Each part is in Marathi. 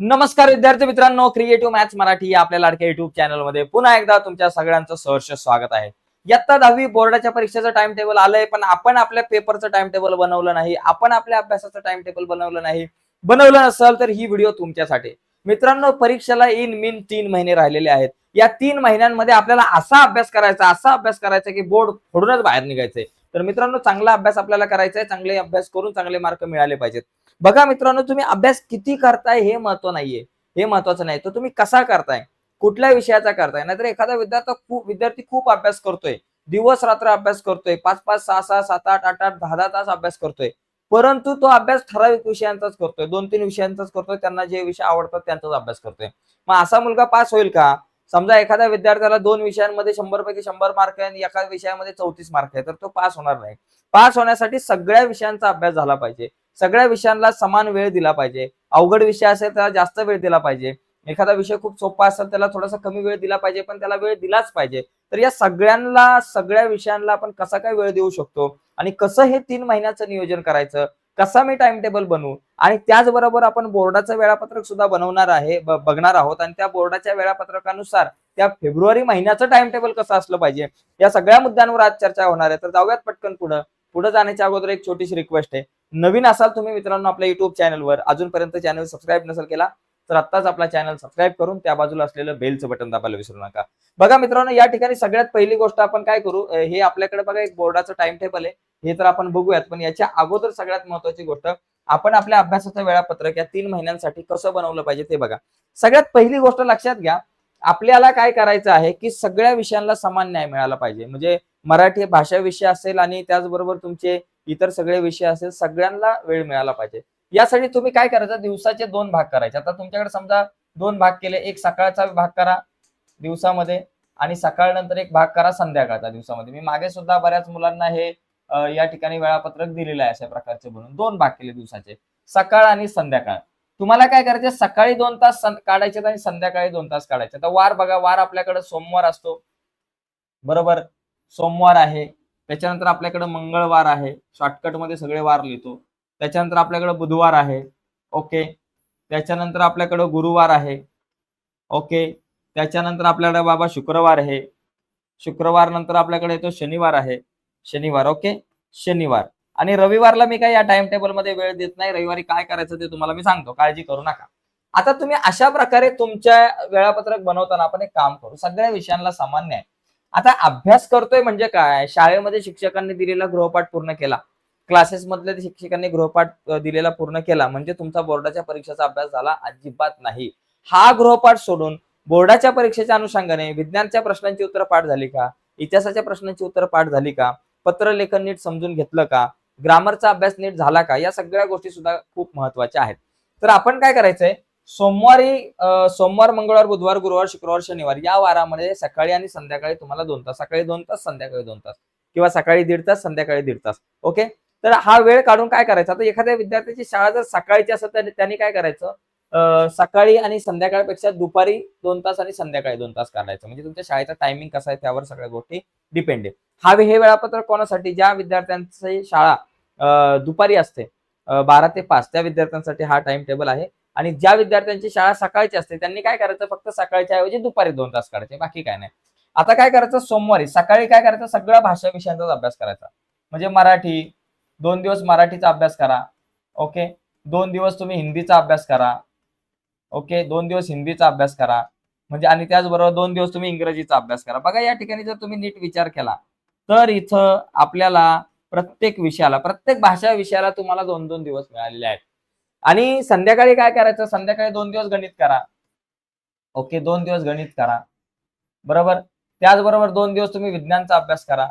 नमस्कार विद्यार्थी मित्रांनो क्रिएटिव्ह मॅथ्स मराठी या आपल्या लाडक्या युट्यूब चॅनलमध्ये पुन्हा एकदा तुमच्या सगळ्यांचं सहर्ष स्वागत आहे. यत्ता दहावी बोर्डाच्या परीक्षेचं टाइम टेबल आलंय पण आपण आपल्या पेपरचं टाइम टेबल बनवलं नाही आपण आपल्या अभ्यासाचं टाइम टेबल बनवलं नाही. बनवलं नसेल तर ही व्हिडिओ तुमच्यासाठी. मित्रांनो परीक्षेला इन मिन तीन महिने राहिलेले आहेत. या तीन महिन्यांमध्ये आपल्याला असा अभ्यास करायचा असा अभ्यास करायचा की बोर्ड फोडूनच बाहेर निघायचंय तर मित्रांनो चांगला अभ्यास आपल्याला करायचा आहे चांगले अभ्यास करून चांगले मार्क मिळाले पाहिजेत. बघा मित्रांनो तुम्ही अभ्यास किती करताय हे महत्त्व नाहीये. हे महत्वाचं नाही. तर तुम्ही कसा करताय? कुठल्या विषयाचा करताय? नाहीतर एखादा विद्यार्थी खूप विद्यार्थी खूप अभ्यास करतोय. दिवस रात्र अभ्यास करतोय. पाच पाच सहा सहा सात आठ आठ आठ दहा दहा तास अभ्यास करतोय. परंतु तो अभ्यास ठराविक विषयांचाच करतोय. दोन तीन विषयांचाच करतोय. त्यांना जे विषय आवडतात त्यांचाच अभ्यास करतोय. मग असा मुलगा पास होईल का? समजा एखाद्या विद्यार्थ्याला दोन विषयांमध्ये शंभर पैकी शंभर मार्क आहे आणि एका विषयामध्ये चौतीस मार्क आहे. तर तो पास होणार नाही. पास होण्यासाठी सगळ्या विषयांचा अभ्यास झाला पाहिजे. सगळ्या विषयांना समान वेळ दिला पाहिजे. अवघड विषय असेल त्याला जास्त वेळ दिला पाहिजे. एखादा विषय खूप सोपा असेल त्याला थोडासा कमी वेळ दिला पाहिजे पण त्याला वेळ दिलाच पाहिजे. तर या सगळ्यांना सगळ्या विषयांना आपण कसा काय वेळ देऊ शकतो? आणि कसं हे तीन महिन्याचं नियोजन करायचं? कसा मी टाइम टेबल बनवू? आणि त्याचबरोबर आपण बोर्डाचं वेळापत्रक सुद्धा बनवणार आहे बघणार आहोत. आणि त्या बोर्डाच्या वेळापत्रकानुसार त्या फेब्रुवारी महिन्याचं टाइम टेबल कसं असलं पाहिजे? या सगळ्या मुद्द्यांवर आज चर्चा होणार आहे. तर जाऊयात पटकन पुढं. पुढे जाण्याच्या अगोदर एक छोटीशी रिक्वेस्ट आहे. नवीन असाल तुम्ही मित्रांनो आपल्या युट्यूब चॅनलवर अजूनपर्यंत चॅनल सबस्क्राईब नसेल केला तर आत्ताच आपला चॅनल सबस्क्राईब करून त्या बाजूला असलेलं बेलचं बटन दाबायला विसरू नका. बघा मित्रांनो या ठिकाणी सगळ्यात पहिली गोष्ट आपण काय करू हे आपल्याकडे बघा एक बोर्डाचं टाइम टेबल आहे. हे तर आपण बघूयात पण याच्या अगोदर सगळ्यात महत्वाची गोष्ट आपण आपल्या अभ्यासाचं वेळापत्रक या तीन महिन्यांसाठी कसं बनवलं पाहिजे ते बघा. सगळ्यात पहिली गोष्ट लक्षात घ्या आपल्याला काय करायचं आहे की सगळ्या विषयांना समान न्याय मिळाला पाहिजे. म्हणजे मराठी भाषा विषय असेल आणि त्याचबरोबर तुमचे इतर सगळे विषय असेल सगळ्यांना वेळ मिळाला पाहिजे. यासाठी तुम्ही काय करायचं? दिवसाचे दोन भाग करायचे. आता तुमच्याकडे समजा दोन भाग केले. एक सकाळचा भाग करा दिवसामध्ये आणि सकाळ नंतर एक भाग करा संध्याकाळचा दिवसामध्ये. मी मागे सुद्धा बऱ्याच मुलांना हे या ठिकाणी वेळापत्रक दिलेलं आहे अशा प्रकारचे म्हणून. दोन भाग केले दिवसाचे. सकाळ आणि संध्याकाळ. तुम्हाला काय करायचे? सकाळी दोन तास काढायचे आणि संध्याकाळी दोन तास काढायचे. तर वार बघा वार आपल्याकडे सोमवार असतो. बरोबर? सोमवार आहे. त्याच्यानंतर आपल्याकडे मंगळवार आहे. शॉर्टकटमध्ये सगळे वार लिहितो. त्याच्यानंतर आपल्याकडे बुधवार आहे. ओके त्याच्यानंतर आपल्याकडे गुरुवार आहे. ओके त्याच्यानंतर आपल्याकडे बाबा शुक्रवार आहे. शुक्रवार नंतर आपल्याकडे येतो शनिवार आहे. शनिवार ओके शनिवार. आणि रविवारला मी काय या टाइम टेबलमध्ये वेळ देत नाही. रविवारी काय करायचं ते तुम्हाला मी सांगतो. काळजी करू नका. आता तुम्ही अशा प्रकारे तुमच्या वेळापत्रक बनवताना आपण एक काम करू. सगळ्या विषयांना सामान्य आहे. आता अभ्यास करतोय म्हणजे काय? शाळेमध्ये शिक्षकांनी दिलेला गृहपाठ पूर्ण केला. क्लासेस मधल्या शिक्षकांनी गृहपाठ दिलेला पूर्ण केला. म्हणजे तुमचा बोर्डाच्या परीक्षेचा अभ्यास झाला अजिबात नाही. हा गृहपाठ सोडून बोर्डाच्या परीक्षेच्या अनुषंगाने विज्ञानच्या प्रश्नांची उत्तर पाठ झाली का? इतिहासाच्या प्रश्नांची उत्तर पाठ झाली का? पत्रलेखन नीट समजून घेतलं का? ग्रामरचा अभ्यास नीट झाला का? या सगळ्या गोष्टी सुद्धा खूप महत्त्वाच्या आहेत. तर आपण काय करायचंय? सोमवारी सोमवार मंगळवार बुधवार गुरुवार शुक्रवार शनिवार या वारामध्ये सकाळी आणि संध्याकाळी तुम्हाला दोन तास सकाळी दोन तास संध्याकाळी दोन तास किंवा सकाळी दीड तास संध्याकाळी दीड तास. ओके? तर हा वेळ काढून काय करायचा? आता एखाद्या विद्यार्थ्याची शाळा जर सकाळची असेल तर त्यांनी काय करायचं? सकाळी आणि संध्याकाळपेक्षा दुपारी दोन तास आणि संध्याकाळी दोन तास काढायचं म्हणजे तुमच्या शाळेचा टायमिंग कसा आहे त्यावर सगळ्या गोष्टी डिपेंड आहे. हा हे वेळापत्रक कोणासाठी? ज्या विद्यार्थ्यांची शाळा दुपारी असते बारा ते पाच त्या विद्यार्थ्यांसाठी हा टाइम टेबल आहे. आणि ज्या विद्यार्थ्यांची शाळा सकाळची असते त्यांनी काय करायचं? फक्त सकाळच्या ऐवजी दुपारी दोन तास काढायचे. बाकी काय नाही. आता काय करायचं? सोमवारी सकाळी काय करायचं? सगळ्या भाषा विषयांचाच अभ्यास करायचा. म्हणजे मराठी दोन दिवस मराठीचा अभ्यास करा. ओके? दोन दिवस तुम्ही हिंदीचा अभ्यास करा. ओके? दोन दिवस हिंदीचा अभ्यास करा. म्हणजे आणि त्याचबरोबर दोन दिवस तुम्ही इंग्रजीचा अभ्यास करा. बघा या ठिकाणी जर तुम्ही नीट विचार केला तर इथं आपल्याला प्रत्येक विषयाला प्रत्येक भाषा विषयाला तुम्हाला दोन दोन दिवस मिळालेले आहेत. आणि संध्याकाळी काय करायचं? संध्याकाळी दोन दिवस गणित करा. ओके दोन दिवस गणित करा. बरोबर? त्याचबरोबर दोन दिवस तुम्ही विज्ञानचा अभ्यास करा.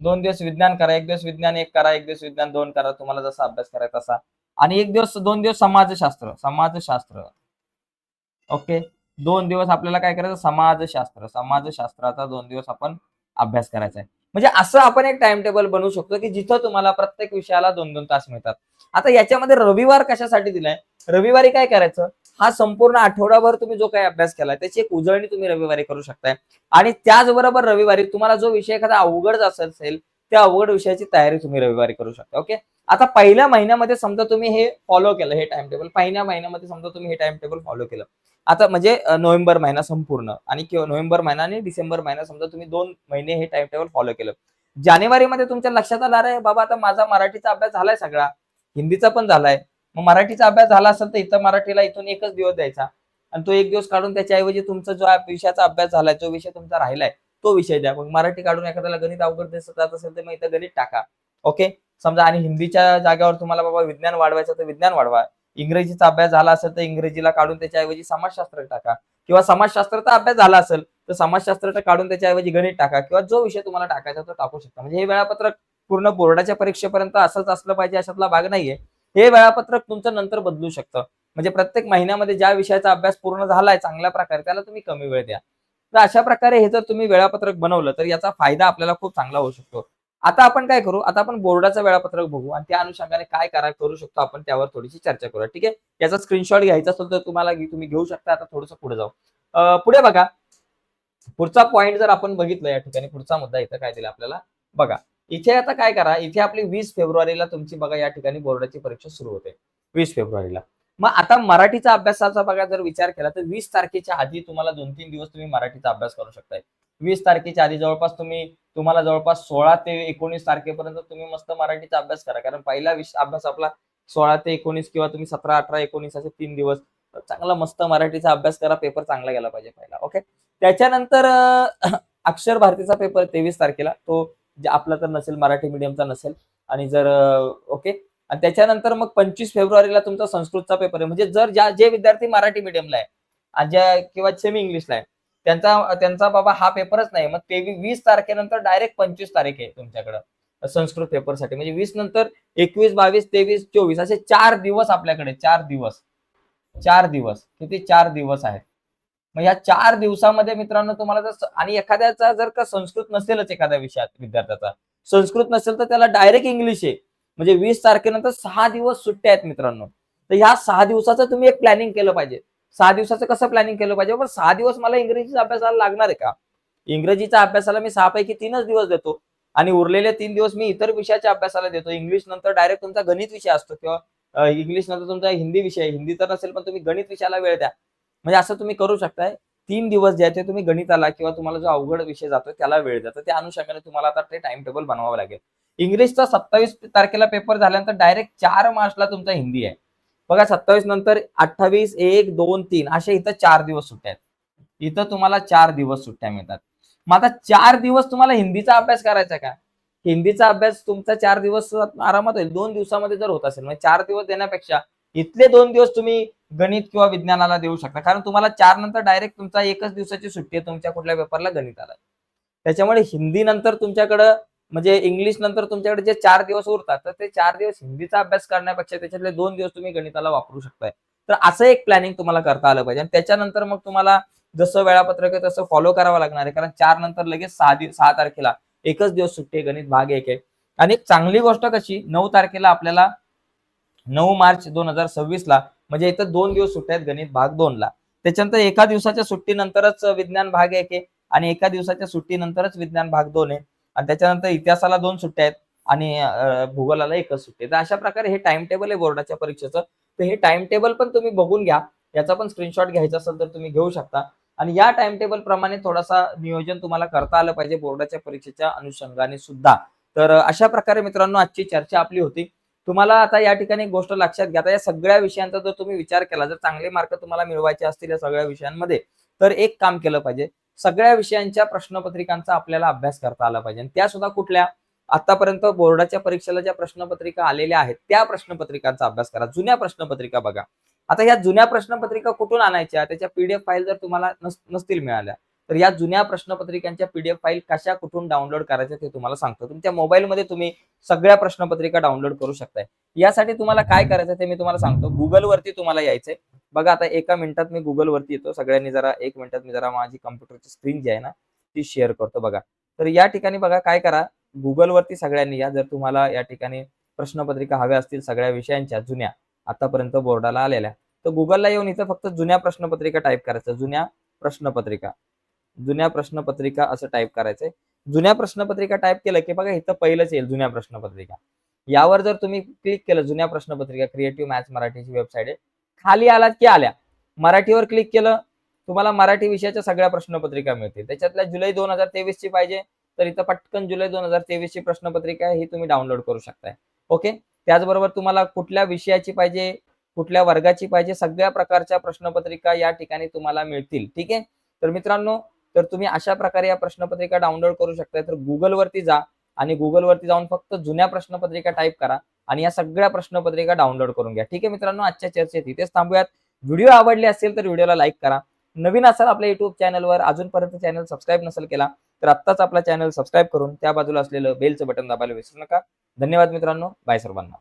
दोन दिवस विज्ञान करा एक दिवस विज्ञान एक करा एक दिवस विज्ञान दोन करा तुम्हाला जसा अभ्यास करायचा तसा. आणि एक दिवस दोन दिवस समाजशास्त्र समाजशास्त्र. ओके? दोन दिवस आपल्याला काय करायचं? समाजशास्त्र समाजशास्त्राचा दोन दिवस आपण अभ्यास करायचा आहे. म्हणजे असं आपण एक टाइम टेबल बनवू शकतो की जिथं तुम्हाला प्रत्येक विषयाला दोन दोन तास मिळतात. आता याच्यामध्ये रविवार कशासाठी दिलाय? रविवारी काय करायचं? हा संपूर्ण आठवडाभर तुम्ही जो काही अभ्यास केलाय त्याची एक उजळणी तुम्ही रविवारी करू शकताय. आणि त्याचबरोबर रविवारी तुम्हाला जो विषय एखादा अवघड असेल त्या अवघड विषयाची तयारी तुम्ही रविवारी करू शकता ओके? आता पहिल्या महिन्यामध्ये समजा तुम्ही हे फॉलो केलं हे टाइम टेबल पहिल्या महिन्यामध्ये समजा तुम्ही हे टाइम टेबल फॉलो केलं. आता म्हणजे नोव्हेंबर महिना संपूर्ण आणि किंवा नोव्हेंबर महिना आणि डिसेंबर महिना समजा तुम्ही दोन महिने हे टाइम टेबल फॉलो केलं. जानेवारीमध्ये तुमच्या लक्षात आलं अरे बाबा आता माझा मराठीचा अभ्यास झालाय सगळा. हिंदीचा पण झालाय. मग मराठीचा अभ्यास झाला असेल तर इथं मराठीला इथून एकच दिवस द्यायचा. आणि तो एक दिवस काढून त्याच्याऐवजी तुमचा जो विषयाचा अभ्यास झालाय जो विषय तुमचा राहिलाय तो विषय द्या. मग मराठी काढून एखाद्याला गणित अवघड जात असेल तर मग इथं गणित टाका. ओके? समजा आणि हिंदीच्या जागेवर तुम्हाला बाबा विज्ञान वाढवायचं तर विज्ञान वाढवा. इंग्रजीचा अभ्यास झाला असेल तर इंग्रजीला काढून त्याच्याऐवजी समाजशास्त्र टाका. किंवा समाजशास्त्राचा अभ्यास झाला असेल तर समाजशास्त्र काढून त्याच्याऐवजी गणित टाका. किंवा जो विषय तुम्हाला टाकायचा तो टाकू शकता. म्हणजे हे वेळापत्रक पूर्ण बोर्डाच्या परीक्षेपर्यंत असंच असलं पाहिजे अशातला भाग नाहीये. हे वेळापत्रक तुमचं नंतर बदलू शकतं. म्हणजे प्रत्येक महिन्यामध्ये ज्या विषयाचा अभ्यास पूर्ण झालाय चांगल्या प्रकारे त्याला तुम्ही कमी वेळ द्या. तर अशा प्रकारे हे जर तुम्ही वेळापत्रक बनवलं तर याचा फायदा आपल्याला खूप चांगला होऊ शकतो. आता आपण काय करू? आता आपण बोर्डाचं वेळापत्रक बघू आणि त्या अनुषंगाने काय करा करू शकतो आपण त्यावर थोडीशी चर्चा करूया. ठीक आहे? याचा स्क्रीनशॉट घ्यायचा असेल तर तुम्हाला तुम्ही घेऊ शकता. आता थोडस पुढे जाऊ. पुढे बघा. पुढचा पॉईंट जर आपण बघितलं या ठिकाणी पुढचा मुद्दा इथं काय दिला आपल्याला? बघा. इथे आता काय करा? इथे आपली वीस फेब्रुवारीला तुमची बघा या ठिकाणी बोर्डाची परीक्षा सुरू होते. वीस फेब्रुवारीला. मग आता मराठीचा अभ्यासाचा बघा जर विचार केला तर वीस तारखेच्या आधी तुम्हाला दोन तीन दिवस तुम्ही मराठीचा अभ्यास करू शकताय. वीस तारखेच्या आधी जवळपास तुम्ही तुम्हाला जवळपास सोळा ते एकोणीस तारखेपर्यंत तुम्ही मस्त मराठीचा अभ्यास करा. कारण पहिला विषय अभ्यास आपला सोळा ते एकोणीस किंवा तुम्ही सतरा अठरा एकोणीस असे तीन दिवस चांगला मस्त मराठीचा अभ्यास करा. पेपर चांगला गेला पाहिजे पहिला. ओके? त्याच्यानंतर अक्षर भारतीचा पेपर तेवीस तारखेला. तो आपला तर नसेल मराठी मीडियमचा नसेल. आणि जर ओके? आणि त्याच्यानंतर मग पंचवीस फेब्रुवारीला तुमचा संस्कृतचा पेपर आहे. म्हणजे जर ज्या जे विद्यार्थी मराठी मीडियमला आहे आणि ज्या किंवा सेमी इंग्लिशला आहे त्यांचा त्यांचा बाबा हा पेपरच नाही मग तेवीस वीस तारखेनंतर डायरेक्ट पंचवीस तारीख आहे तुमच्याकडं. संस्कृत पेपरसाठी. म्हणजे वीस नंतर एकवीस बावीस तेवीस चोवीस असे चार दिवस आपल्याकडे चार दिवस. चार दिवस. किती? चार दिवस आहेत. मग या चार दिवसामध्ये मित्रांनो तुम्हाला जर आणि एखाद्याचा जर का संस्कृत नसेलच एखाद्या विषयात विद्यार्थ्याचा. संस्कृत नसेल तर त्याला डायरेक्ट इंग्लिश आहे. म्हणजे वीस तारखेनंतर सहा दिवस सुट्ट्या आहेत मित्रांनो. तर ह्या सहा दिवसाचं तुम्ही एक प्लॅनिंग केलं पाहिजे. सहा दिवसाचं कसं प्लॅनिंग केलं पाहिजे? पण सहा दिवस मला इंग्रजीचा अभ्यासाला लागणार आहे का? इंग्रजीच्या अभ्यासाला मी सहा पैकी तीनच दिवस देतो. आणि उरलेले तीन दिवस मी इतर विषयाच्या अभ्यासाला देतो. इंग्लिश नंतर डायरेक्ट तुमचा गणित विषय असतो किंवा इंग्लिश नंतर तुमचा हिंदी विषय. हिंदी तर नसेल पण तुम्ही गणित विषयाला वेळ द्या. म्हणजे असं तुम्ही करू शकताय. तीन दिवस जे आहे ते तुम्ही गणिताला किंवा तुम्हाला जो अवघड विषय जातो त्याला वेळ जातो त्या अनुषंगाने तुम्हाला आता ते टाइम टेबल बनवावं लागेल. इंग्लिशचा सत्तावीस तारखेला पेपर झाल्यानंतर डायरेक्ट चार मार्चला तुमचा हिंदी आहे. बघा सत्तावीस नंतर अठ्ठावीस एक दोन तीन असे इथं चार दिवस सुट्ट्या आहेत. इथं तुम्हाला चार दिवस सुट्ट्या मिळतात. मग आता चार दिवस तुम्हाला हिंदीचा अभ्यास करायचा का? हिंदीचा अभ्यास तुमचा चार दिवस आरामात होईल. दोन दिवसामध्ये जर होत असेल म्हणजे चार दिवस देण्यापेक्षा इथले दोन दिवस तुम्ही गणित किंवा विज्ञानाला देऊ शकता. कारण तुम्हाला चार नंतर डायरेक्ट तुमचा एकच दिवसाची सुट्टी आहे तुमच्या कुठल्या पेपरला गणित आला त्याच्यामुळे हिंदी नंतर तुमच्याकडं म्हणजे इंग्लिश नंतर तुमच्याकडे जे चार दिवस उरतात तर ते चार दिवस हिंदीचा अभ्यास करण्यापेक्षा त्याच्यातले दोन दिवस तुम्ही गणिताला वापरू शकताय. तर असं एक प्लॅनिंग तुम्हाला करता आलं पाहिजे. आणि त्याच्यानंतर मग तुम्हाला जसं वेळापत्रक आहे तसं फॉलो करावं लागणार आहे. कारण चार नंतर लगेच सहा दिवस सहा तारखेला एकच दिवस सुट्टी गणित भाग एक आहे. आणि चांगली गोष्ट कशी नऊ तारखेला आपल्याला नऊ मार्च दोन हजार सव्वीस ला म्हणजे इथं दोन दिवस सुट्ट्या आहेत गणित भाग दोन ला त्याच्यानंतर एका दिवसाच्या सुट्टीनंतरच विज्ञान भाग एक आहे आणि एका दिवसाच्या सुट्टीनंतरच विज्ञान भाग दोन आहे. आणि त्याच्यानंतर इतिहासाला दोन सुट्ट्या आहेत आणि भूगोलाला एकच सुट्टी आहे. तर अशा प्रकारे हे टाइम टेबल आहे बोर्डाच्या परीक्षेचं. तर हे टाइम टेबल पण तुम्ही बघून घ्या. याचा पण स्क्रीनशॉट घ्यायचा असेल तर तुम्ही घेऊ शकता. आणि या टाइम टेबल प्रमाणे थोडासा नियोजन तुम्हाला करता आलं पाहिजे बोर्डाच्या परीक्षेच्या अनुषंगाने सुद्धा. तर अशा प्रकारे मित्रांनो आजची चर्चा आपली होती. तुम्हाला आता या ठिकाणी एक गोष्ट लक्षात घ्या. आता या सगळ्या विषयांचा जर तुम्ही विचार केला जर चांगले मार्क तुम्हाला मिळवायचे असतील या सगळ्या विषयांमध्ये तर एक काम केलं पाहिजे. सगळ्या विषयांच्या प्रश्नपत्रिकांचा आपल्याला अभ्यास करता आला पाहिजे. त्या सुद्धा कुठल्या? आतापर्यंत बोर्डाच्या परीक्षेला ज्या प्रश्नपत्रिका आलेल्या आहेत त्या प्रश्नपत्रिकांचा अभ्यास करा. जुन्या प्रश्नपत्रिका बघा. आता ह्या जुन्या प्रश्नपत्रिका कुठून आणायच्या? त्याच्या पीडीएफ फाईल जर तुम्हाला नसतील मिळाल्या तर या जुन्या प्रश्नपत्रिकांच्या पीडीएफ फाईल कशा कुठून डाउनलोड करायच्या ते तुम्हाला सांगतो. तुमच्या मोबाईलमध्ये तुम्ही सगळ्या प्रश्नपत्रिका डाउनलोड करू शकताय. यासाठी तुम्हाला काय करायचं ते मी तुम्हाला सांगतो. गुगलवरती तुम्हाला यायचंय. बघा आता एका मिनिटात मी गुगलवरती येतो. सगळ्यांनी जरा एक मिनिटात मी जरा माझी कम्प्युटरची स्क्रीन जी आहे ना ती शेअर करतो बघा. तर या ठिकाणी बघा काय करा? गुगलवरती सगळ्यांनी या जर तुम्हाला या ठिकाणी प्रश्नपत्रिका हव्या असतील सगळ्या विषयांच्या जुन्या आतापर्यंत बोर्डाला आलेल्या तर गुगलला येऊन इथं फक्त जुन्या प्रश्नपत्रिका टाईप करायचं. जुन्या प्रश्नपत्रिका. जुन्या प्रश्नपत्रिका असं टाईप करायचंय. जुन्या प्रश्नपत्रिका टाईप केलं की बघा इथं पहिलंच येईल जुन्या प्रश्नपत्रिका. यावर जर तुम्ही क्लिक केलं जुन्या प्रश्नपत्रिका क्रिएटिव्ह मॅथ्स मराठीची वेबसाईट आहे खाली आलात की आल्या. मराठीवर क्लिक केलं तुम्हाला मराठी विषयाच्या सगळ्या प्रश्नपत्रिका मिळतील. त्याच्यातल्या जुलै दोन हजार तेवीस ची पाहिजे तर इथं पटकन जुलै दोन हजार तेवीस ची प्रश्नपत्रिका आहे ही तुम्ही डाउनलोड करू शकताय. ओके त्याचबरोबर तुम्हाला कुठल्या विषयाची पाहिजे कुठल्या वर्गाची पाहिजे सगळ्या प्रकारच्या प्रश्नपत्रिका या ठिकाणी तुम्हाला मिळतील. ठीक आहे? तर मित्रांनो तर तुम्ही अशा प्रकारे या प्रश्नपत्रिका डाउनलोड करू शकताय. तर गुगल वरती जा आणि गुगल वरती जाऊन फक्त जुन्या प्रश्नपत्रिका टाईप करा. आणि या सगळ्या प्रश्नपत्रिका डाउनलोड करून घ्या. ठीक आहे मित्रांनो आजच्या चर्चेत इथेच थांबूयात. व्हिडिओ आवडले असेल तर व्हिडिओला लाईक करा. नवीन असाल आपल्या युट्यूब चॅनलवर अजूनपर्यंत चॅनल सबस्क्राईब नसेल केला तर आत्ताच आपला चॅनल सबस्क्राईब करून त्या बाजूला असलेलं बेलचं बटन दाबायला विसरू नका. धन्यवाद मित्रांनो. बाय सर्वांना.